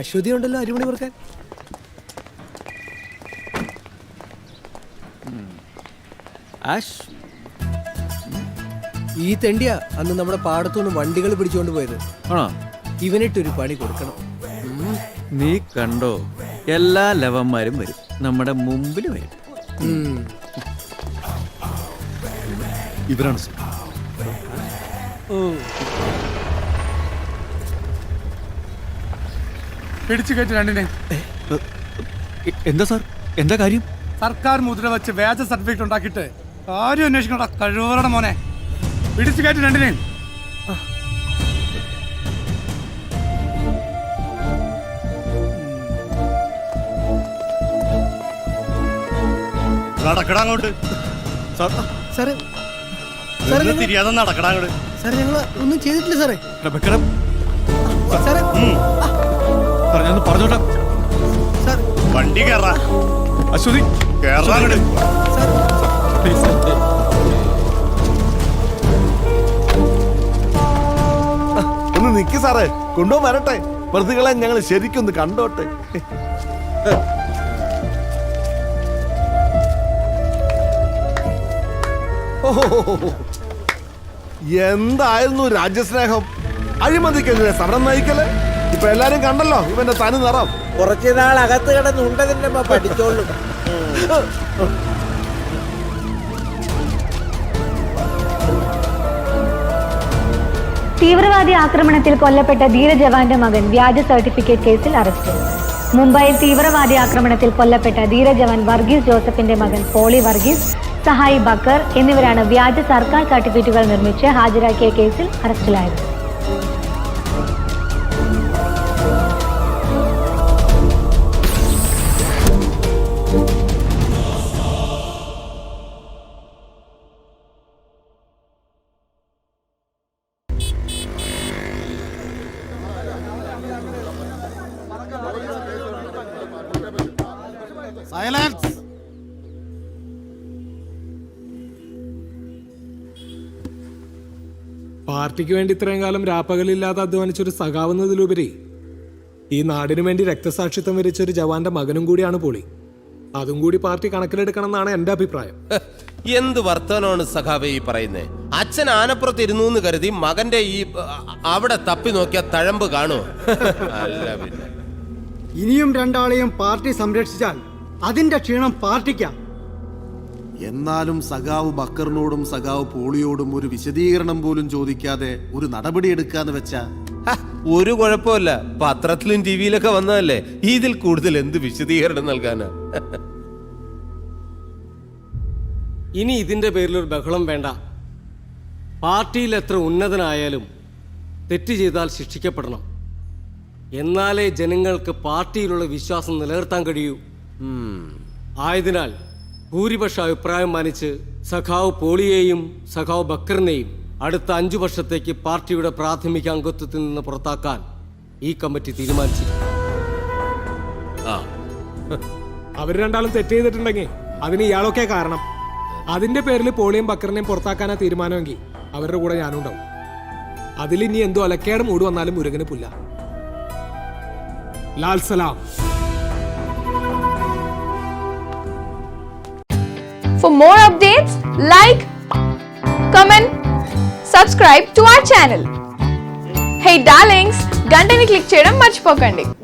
അശ്വതി ഉണ്ടല്ലോ അരിമണി കൊടുക്കാൻ ഈ തെണ്ടിയ അന്ന് നമ്മുടെ പാടത്തുനിന്ന് വണ്ടികൾ പിടിച്ചുകൊണ്ട് പോയത്. ആണോ? ഇവനിട്ടൊരു പണി കൊടുക്കണം. നീ കണ്ടോ? എല്ലാ ലവന്മാരും വരും. നമ്മുടെ മുമ്പിൽ വരും. ഇവരാണ് ഓ. പിടിച്ചു കയറ്റി രണ്ടിനെ. എന്താ സാർ? എന്താ കാര്യം? സർക്കാർ മുദ്ര വെച്ച് വ്യാജ സർട്ടിഫിക്കറ്റ് ഉണ്ടാക്കിയിട്ട് ആരും അന്വേഷിക്കണ്ട കഴിവറുടെ മോനെ. പിടിച്ചു കയറ്റി രണ്ടിനെ. നടക്കടാ അങ്ങോട്ട്. സാർ സാറേ സാറേ നിന്ന് ഞങ്ങൾ- തിരിയാതെ നടക്കടാ അങ്ങോട്ട്. സാറേ ഞങ്ങൾ ഒന്നും ചെയ്തിട്ടില്ല സാറേ. സാറേ ഞാൻ പറഞ്ഞോട്ടെ. സാർ. വണ്ടി കേറാ. അശ്വതി. കേറാ പ്ലീസ് ഒന്ന് നിക്ക് സാറേ. കൊണ്ടുപോകാൻ വരട്ടെ. പ്രതികളെ ഞങ്ങൾ ശരിക്കൊന്ന് കണ്ടോട്ടെ. എന്തായിരുന്നു രാജ്യസ്നേഹം? അഴിമതിക്കെതിരെ സമരം നയിക്കൽ? ഇപ്പൊ എല്ലാരും കണ്ടല്ലോ ഇവന്റെ തനി നിറം. കുറച്ചു നാൾ അകത്ത് കിടന്ന് ഉണ്ടതിന്റെ പഠിച്ചോളും. തീവ്രവാദി ആക്രമണത്തിൽ കൊല്ലപ്പെട്ട ധീരജവാന്റെ മകൻ വ്യാജ സർട്ടിഫിക്കറ്റ് കേസിൽ അറസ്റ്റ്. മുംബൈയിൽ തീവ്രവാദി ആക്രമണത്തിൽ കൊല്ലപ്പെട്ട ധീരജവാൻ വർഗീസ് ജോസഫിന്റെ മകൻ പോളി വർഗീസ് സഹായി ബക്കർ എന്നിവരാണ് വ്യാജ സർക്കാർ സർട്ടിഫിക്കറ്റുകൾ നിർമ്മിച്ച് ഹാജരാക്കിയ കേസിൽ അറസ്റ്റിലായത്. സൈലൻസ് പാർട്ടിക്ക് വേണ്ടി ഇത്രയും കാലം രാപ്പകലില്ലാതെ അധ്വാനിച്ചൊരു സഖാവുന്നതിലുപരി ഈ നാടിനു വേണ്ടി രക്തസാക്ഷിത്വം വരിച്ച ഒരു ജവാന്റെ മകനും കൂടിയാണ് പോളി. അതും കൂടി പാർട്ടി കണക്കിലെടുക്കണം എന്നാണ് എന്റെ അഭിപ്രായം. എന്ത് വർത്തമാനമാണ് സഖാവെ ഈ പറയുന്നത് അച്ഛൻ ആനപ്പുറത്ത് ഇരുന്നു എന്ന് കരുതി മകന്റെ ഈ അവിടെ തപ്പി നോക്കിയ തഴമ്പ് കാണുമോ അല്ല പിന്നെ. ഇനിയും രണ്ടാളെയും പാർട്ടി സംരക്ഷിച്ചാൽ അതിന്റെ ക്ഷീണം പാർട്ടിക്കാം. എന്നാലും സഖാവ് ബക്കറിനോടും സഖാവ് പോളിയോടും ഒരു വിശദീകരണം പോലും ചോദിക്കാതെ ഒരു നടപടി എടുക്കാന്ന് വെച്ചാ. ഒരു കുഴപ്പമില്ല പത്രത്തിലും ടിവിയിലൊക്കെ വന്നതല്ലേ? ഇതിൽ കൂടുതൽ എന്ത് വിശദീകരണം നൽകാനാ? ഇനി ഇതിന്റെ പേരിൽ ഒരു ബഹളം വേണ്ട. പാർട്ടിയിൽ എത്ര ഉന്നതനായാലും തെറ്റ് ചെയ്താൽ ശിക്ഷിക്കപ്പെടണം. എന്നാലേ ജനങ്ങൾക്ക് പാർട്ടിയിലുള്ള വിശ്വാസം നിലനിർത്താൻ കഴിയൂ. ആയതിനാൽ ഭൂരിപക്ഷ അഭിപ്രായം മാനിച്ച് സഖാവ് പോളിയെയും സഖാവ് ബക്കറിനെയും അടുത്ത അഞ്ചു വർഷത്തേക്ക് പാർട്ടിയുടെ പ്രാഥമിക അംഗത്വത്തിൽ നിന്ന് പുറത്താക്കാൻ ഈ കമ്മിറ്റി തീരുമാനിച്ചു അവർ രണ്ടാളും തെറ്റ് ചെയ്തിട്ടുണ്ടെങ്കിൽ അതിന് ഇയാളൊക്കെ കാരണം അതിന്റെ പേരിൽ പോളിയും ബക്കറിനെയും പുറത്താക്കാനാ തീരുമാനമെങ്കിൽ അവരുടെ കൂടെ ഞാനും ഉണ്ടാവും അതിൽ ഇനി എന്തോ അലക്കേട് മൂട് വന്നാലും മുരുകന് പുല്ല Lal Salaam For more updates, like, comment, subscribe to our channel. Hey darlings, గంటని click చేయడం మర్చిపోకండి